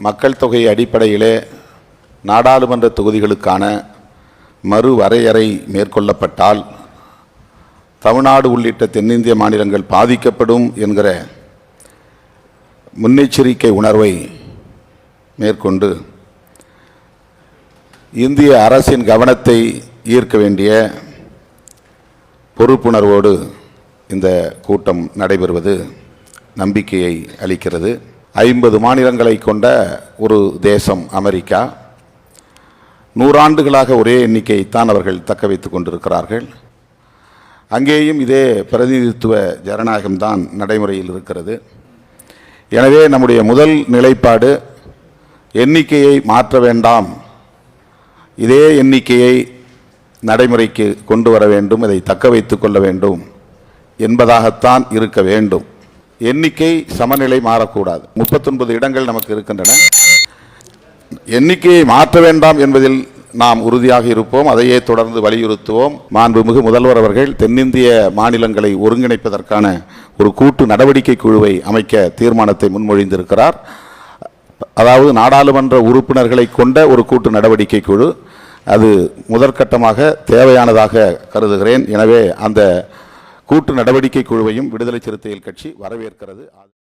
மக்கள் தொகை அடிப்படையிலே நாடாளுமன்ற தொகுதிகளுக்கான மறுவரையறை மேற்கொள்ளப்பட்டால் தமிழ்நாடு உள்ளிட்ட தென்னிந்திய மாநிலங்கள் பாதிக்கப்படும் என்கிற முன்னெச்சரிக்கை உணர்வை மேற்கொண்டு இந்திய அரசின் கவனத்தை ஈர்க்க வேண்டிய பொறுப்புணர்வோடு இந்த கூட்டம் நடைபெறுவது நம்பிக்கையை அளிக்கிறது. ஐம்பது மாநிலங்களை கொண்ட ஒரு தேசம் அமெரிக்கா. நூறாண்டுகளாக ஒரே எண்ணிக்கையைத்தான் அவர்கள் தக்க வைத்து கொண்டிருக்கிறார்கள். அங்கேயும் இதே பிரதிநிதித்துவ ஜனநாயகம்தான் நடைமுறையில் இருக்கிறது. எனவே நம்முடைய முதல் நிலைப்பாடு எண்ணிக்கையை மாற்ற வேண்டாம். இதே எண்ணிக்கையை நடைமுறைக்கு கொண்டு வர வேண்டும் இதை தக்க வைத்து கொள்ள வேண்டும் என்பதாகத்தான் இருக்க வேண்டும். எண்ணிக்கை சமநிலை மாறக்கூடாது. முப்பத்தொன்பது இடங்கள் நமக்கு இருக்கின்றன. எண்ணிக்கையை மாற்ற வேண்டாம் என்பதில் நாம் உறுதியாக இருப்போம். அதையே தொடர்ந்து வலியுறுத்துவோம். மாண்புமிகு முதல்வர் அவர்கள் தென்னிந்திய மாநிலங்களை ஒருங்கிணைப்பதற்கான ஒரு கூட்டு நடவடிக்கை குழுவை அமைக்க தீர்மானத்தை முன்மொழிந்திருக்கிறார். அதாவது நாடாளுமன்ற உறுப்பினர்களை கொண்ட ஒரு கூட்டு நடவடிக்கை குழு. அது முதற்கட்டமாக தேவையானதாக கருதுகிறேன். எனவே அந்த கூட்டு நடவடிக்கை குழுவையும் விடுதலை சிறுத்தைகள் கட்சி வரவேற்கிறது.